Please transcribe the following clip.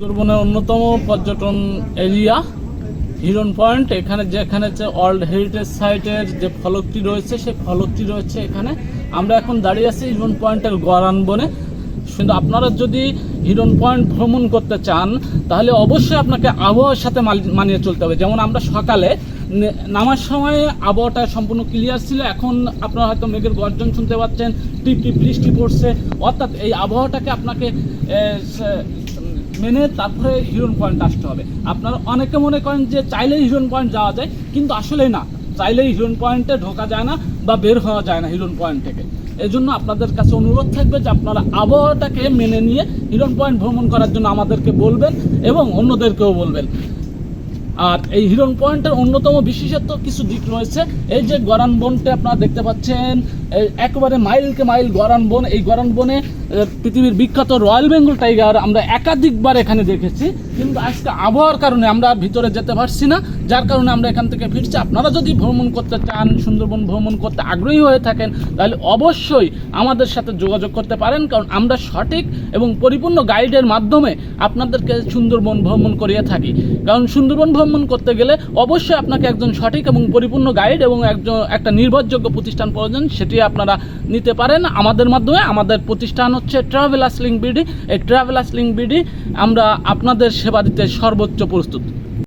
সুন্দরবনের অন্যতম পর্যটন এরিয়া হিরন পয়েন্ট, এখানে যেখানে যে ওয়ার্ল্ড হেরিটেজ সাইটের যে ফলকটি রয়েছে, সেই ফলকটি রয়েছে এখানে। আমরা এখন দাঁড়িয়ে আছি হিরন পয়েন্টের গড়ান বনে কিন্তু আপনারা যদি হিরন পয়েন্ট ভ্রমণ করতে চান, তাহলে অবশ্যই আপনাকে আবহাওয়ার সাথে মানিয়ে চলতে হবে। যেমন আমরা সকালে নামার সময় আবহাওয়াটা সম্পূর্ণ ক্লিয়ার ছিল, এখন আপনারা হয়তো মেঘের গর্জন শুনতে পাচ্ছেন টিপ টিপ বৃষ্টি পড়ছে। অর্থাৎ এই আবহাওয়াটাকে আপনাকে মেনে তারপরে হিরোন পয়েন্ট আসতে হবে। আপনারা অনেকে মনে করেন যে চাইলেই হিরন পয়েন্ট যাওয়া যায়, কিন্তু আসলে না। চাইলেই হিরন পয়েন্টে ঢোকা যায় না বা বের হওয়া যায় না হিরোন পয়েন্ট থেকে। এই জন্য আপনাদের কাছে অনুরোধ থাকবে যে আপনারা আবহাওয়াটাকে মেনে নিয়ে হিরন পয়েন্ট ভ্রমণ করার জন্য আমাদেরকে বলবেন এবং অন্যদেরকেও বলবেন। আর এই হিরন পয়েন্টের অন্যতম বিশেষত্ব কিছু দিক রয়েছে। এই যে গরান বনটা আপনারা দেখতে পাচ্ছেন একেবারে মাইলকে মাইল গরান বন। এই গরান বনে পৃথিবীর বিখ্যাত রয়্যাল বেঙ্গল টাইগার আমরা একাধিকবার এখানে দেখেছি। কিন্তু আজকে আবহাওয়ার কারণে আমরা ভিতরে যেতে পারছি না। যার কারণে আমরা এখান থেকে ফিরছি। আপনারা যদি ভ্রমণ করতে চান, সুন্দরবন ভ্রমণ করতে আগ্রহী হয়ে থাকেন, তাহলে অবশ্যই আমাদের সাথে যোগাযোগ করতে পারেন। কারণ আমরা সঠিক এবং পরিপূর্ণ গাইডের মাধ্যমে আপনাদেরকে সুন্দরবন ভ্রমণ করিয়ে থাকি। কারণ সুন্দরবন ভ্রমণ করতে গেলে অবশ্যই আপনাকে একজন সঠিক এবং পরিপূর্ণ গাইড এবং একজন, একটা নির্ভরযোগ্য প্রতিষ্ঠান প্রয়োজন, সেটি আপনারা নিতে পারেন। আমাদের মাধ্যমে, আমাদের প্রতিষ্ঠান হচ্ছে ট্রাভেলার্স লিঙ্ক বিডি এই ট্রাভেলার্স লিঙ্ক বিডি আমরা আপনাদের সেবা দিতে সর্বোচ্চ প্রস্তুত।